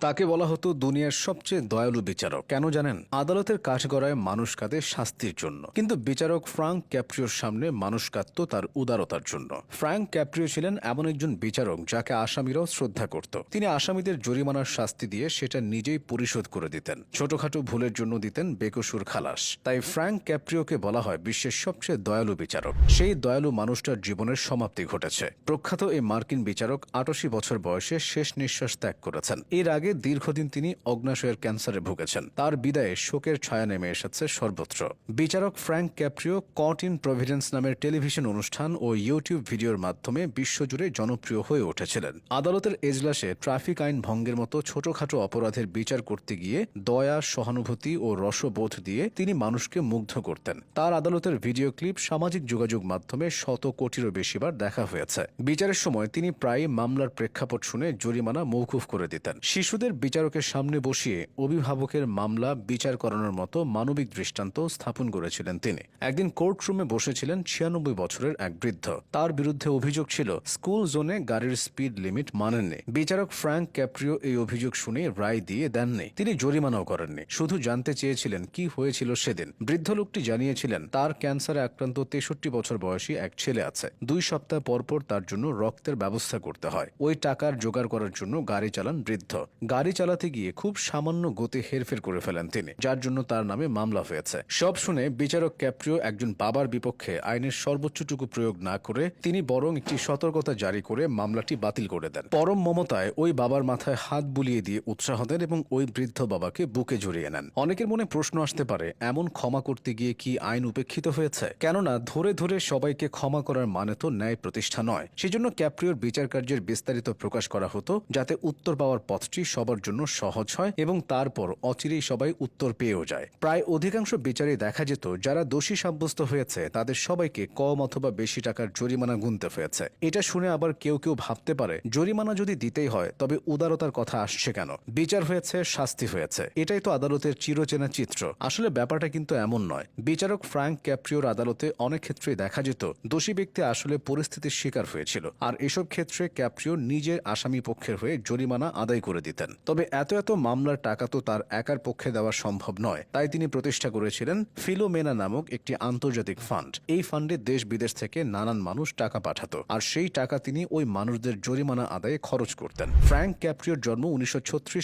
তাকে বলা হতো দুনিয়ার সবচেয়ে দয়ালু বিচারক। কেন জানেন? আদালতের কাঠগড়ায় মানুষ কাঁদে শাস্তির জন্য। কিন্তু বিচারক ফ্রাঙ্ক ক্যাপ্রিওর সামনে মানুষ কাঁদত তার উদারতার জন্য। ফ্রাঙ্ক ক্যাপ্রিও ছিলেন এমন একজন বিচারক যাকে আসামিরাও শ্রদ্ধা করত। তিনি আসামিদের জরিমানার শাস্তি দিয়ে সেটা নিজেই পরিশোধ করে দিতেন। ছোটখাটো ভুলের জন্য দিতেন বেকসুর খালাস। তাই ফ্রাঙ্ক ক্যাপ্রিওকে বলা হয় বিশ্বের সবচেয়ে দয়ালু বিচারক। সেই দয়ালু মানুষটার জীবনের সমাপ্তি ঘটেছে। প্রখ্যাত এই মার্কিন বিচারক আটাশি বছর বয়সে শেষ নিঃশ্বাস ত্যাগ করেছেন। এর আগে দীর্ঘদিন তিনি অগ্নাশয়ের ক্যান্সারে ভুগেছেন। তার বিদায়ে শোকের ছায়া নেমে এসেছে সর্বত্র। বিচারক Frank Caprio caught in Providence নামের টেলিভিশন অনুষ্ঠান ও ইউটিউব ভিডিওর মাধ্যমে বিশ্বজুড়ে জনপ্রিয় হয়ে উঠেছিলেন। আদালতের এজলাসে ট্রাফিক আইন ভঙ্গের মতো ছোটখাটো অপরাধের বিচার করতে গিয়ে দয়া, সহানুভূতি ও রসবোধ দিয়ে তিনি মানুষকে মুগ্ধ করতেন। তার আদালতের ভিডিও ক্লিপ সামাজিক যোগাযোগ মাধ্যমে শত কোটিরও বেশিবার দেখা হয়েছে। বিচারের সময় তিনি প্রায় মামলার প্রেক্ষাপট শুনে জরিমানা মৌকুফ করে দিতেন। শিশুদের বিচারকের সামনে বসিয়ে অভিভাবকের মামলা বিচার করানোর মতো মানবিক দৃষ্টান্ত স্থাপন করেছিলেন তিনি। একদিন কোর্টরুমে বসেছিলেন ছিয়ানব্বই বছরের এক বৃদ্ধ। তার বিরুদ্ধে অভিযোগ ছিল, স্কুল জোনে গাড়ির স্পিড লিমিট মানেননি। বিচারক ফ্র্যাঙ্ক ক্যাপ্রিও এই অভিযোগ শুনে রায় দিয়ে দেননি। তিনি জরিমানাও করেননি। শুধু জানতে চেয়েছিলেন কি হয়েছিল সেদিন। বৃদ্ধ লোকটি জানিয়েছিলেন, তার ক্যান্সারে আক্রান্ত তেষট্টি বছর বয়সী এক ছেলে আছে। দুই সপ্তাহ পরপর তার জন্য রক্তের ব্যবস্থা করতে হয়। ওই টাকার জোগাড় করার জন্য গাড়ি চালান বৃদ্ধ। গাড়ি চালাতে গিয়ে খুব সামান্য গতি হেরফের করে ফেলেন তিনি, যার জন্য তার নামে মামলা হয়েছে। সব শুনে বিচারক ক্যাপ্রিও একজন বাবার বিপক্ষে আইনের সর্বোচ্চটুকু প্রয়োগ না করে তিনি বরং একটি সতর্কতা জারি করে মামলাটি বাতিল করে দেন। পরম মমতায় ওই বাবার মাথায় হাত বুলিয়ে দিয়ে উৎসাহ দেন এবং ওই বৃদ্ধ বাবাকে বুকে জড়িয়ে নেন। অনেকের মনে প্রশ্ন আসতে পারে, এমন ক্ষমা করতে গিয়ে কি আইন উপেক্ষিত হয়েছে? কেননা ধরে ধরে সবাইকে ক্ষমা করার মানে তো ন্যায় প্রতিষ্ঠা নয়। সেজন্য ক্যাপ্রিওর বিচার কার্যের বিস্তারিত প্রকাশ করা হতো, যাতে উত্তর পাওয়ার পথটি সবার জন্য সহজ হয় এবং তারপর অচিরেই সবাই উত্তর পেয়েও যায়। প্রায় অধিকাংশ বিচারে দেখা যেত, যারা দোষী সাব্যস্ত হয়েছে, তাদের সবাইকে কম অথবা বেশি টাকার জরিমানা গুনতে হয়েছে। এটা শুনে আবার কেউ কেউ ভাবতে পারে, জরিমানা যদি দিতেই হয়, তবে উদারতার কথা আসছে কেন? বিচার হয়েছে, শাস্তি হয়েছে। এটাই তো আদালতের চিরচেনা চিত্র। আসলে ব্যাপারটা কিন্তু এমন নয়। বিচারক ফ্র্যাঙ্ক ক্যাপ্রিওর আদালতে অনেক ক্ষেত্রে দেখা যেত, দোষী ব্যক্তি আসলে পরিস্থিতির শিকার হয়েছিল। আর এসব ক্ষেত্রে ক্যাপ্রিও নিজের আসামি পক্ষের হয়ে জরিমানা আদায় করে দিতেন। তবে এত এত মামলার টাকা তো তার একার পক্ষে দেওয়া সম্ভব নয়, তাই তিনি প্রতিষ্ঠা করেছিলেন ফিলোমেনা নামক একটি আন্তর্জাতিক ফান্ড। এই ফান্ডে দেশ বিদেশ থেকে নানান মানুষ টাকা পাঠাতো, আর সেই টাকা তিনি ওই মানুষদের জরিমানা আদায়ে খরচ করতেন। ফ্র্যাঙ্ক ক্যাপ্রিওর জন্ম উনিশশো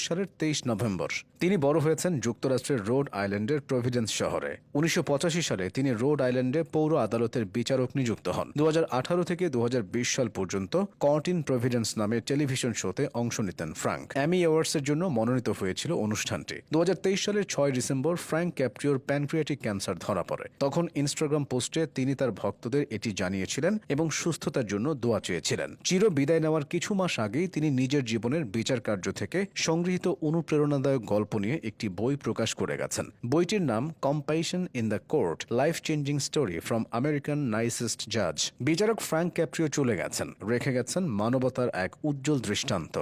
সালের তেইশ নভেম্বর। তিনি বড় হয়েছেন যুক্তরাষ্ট্রের রোড আইল্যান্ডের প্রভিডেন্স শহরে। উনিশশো পঁচাশি সালে তিনি রোড আইল্যান্ডে পৌর আদালতের বিচারক নিযুক্ত হন। দু হাজার আঠারো থেকে দু হাজার বিশ সাল পর্যন্ত কর্টিন প্রভিডেন্স নামে টেলিভিশন শোতে অংশ নিতেন ফ্রাঙ্ক অ্যামি অ্যাওয়ার্ডসের জন্য মনোনীত হয়েছিল অনুষ্ঠানটি। দু হাজার তেইশ সালের ছয় ডিসেম্বর ফ্র্যাঙ্ক ক্যাপ্রিওর প্যানক্রিয়াটিক ক্যান্সার ধরা পড়ে। তখন ইনস্টাগ্রাম পোস্টে তিনি তার ভক্তদের এটি জানিয়েছিলেন এবং সুস্থতার জন্য দোয়া চেয়েছিলেন। চির বিদায় নেওয়ার কিছু মাস আগেই তিনি নিজের জীবনের বিচার কার্য থেকে সংগৃহীত অনুপ্রেরণাদায়ক গল্প নিয়ে একটি বই প্রকাশ করে গেছেন। বইটির নাম compassion in the court life changing story from American nicest জাজ বিচারক ফ্র্যাঙ্ক ক্যাপ্রিও চলে গেছেন, রেখে গেছেন মানবতার এক উজ্জ্বল দৃষ্টান্ত।